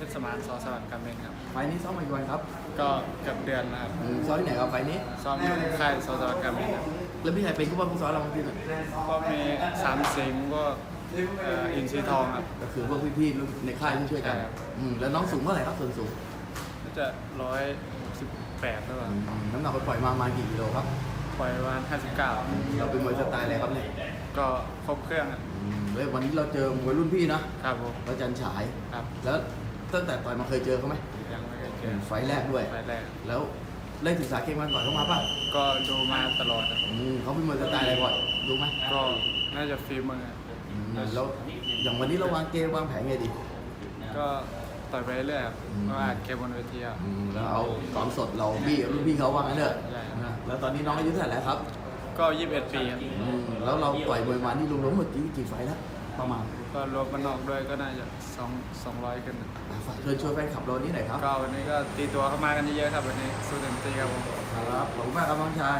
เพชรสมานสอสวัสดิ์กำเนิดครับ ไฟล์นี้ซ้อมมากี่วันครับก็เกือบเดือนนะครับ อืมซ้อมที่ไหนครับไฟล์นี้ ซ้อมอยู่ค่ายสอสวัสดิ์กำเนิดครับ แล้วพี่ใครเป็นผู้บังคับซ้อมเราบางทีหน่อยก็มีสามสิงห์ก็เอ่ออินทรีทองครับ ก็คือพวกพี่ๆในค่ายที่ช่วยกันใช่ครับ อืมแล้วน้องสูงเท่าไหร่ครับส่วนสูงก็จะร้อยสิบแปดหรือเปล่าอืมน้ำหนักไปปล่อยมาประมาณกี่กิโลครับ ปล่อยประมาณห้าสิบเก้าเราเป็นมวยสไตล์อะไรครับเนี่ยก็ครบเครื่องครับอืมแล้ววันนี้เราเจอมวยรุ่นพี่นะครับผม พระจันทร์ฉาย ครับ แล้ว ตั้งแต่ต่อยมาเคยเจอเขาไหมยังไม่เคยเจอไฟล์แรกด้วย ไฟล์แรก แล้วได้ศึกษาเก่งมันก่อนเข้ามาป่ะก็ดูมาตลอดครับอืมเขาเป็นมวยสไตล์อะไรก่อนรู้ไหมก็น่าจะฟีมือครับอืมแล้วอย่างวันนี้เราวางเกมวางแผนไงดี ก็ต่อยไปเรื่อยครับอืม เพราะว่าเกมบนเวทีครับอืมแล้วเอาความสดเราบี้รุ่นพี่เขาว่างั้นเถอะใช่ นะแล้วตอนนี้น้องอายุเท่าไหร่แล้วครับก็ยี่สิบเอ็ดปีครับอืมแล้วเราต่อยมวยมานี่รวมๆหมดกี่กี่ไฟล์แล้ว ประมาณก็รวมมันนอกด้วยก็น่าจะสองสองร้อยขึ้นนะอะฝากเชิญชวนแฟนคลับเรานี้หน่อยครับ ก็วันนี้ก็ตีตัวเข้ามากันเยอะๆครับวันนี้สู้เต็มที่ครับผม ครับขอบคุณมากครับน้องชาย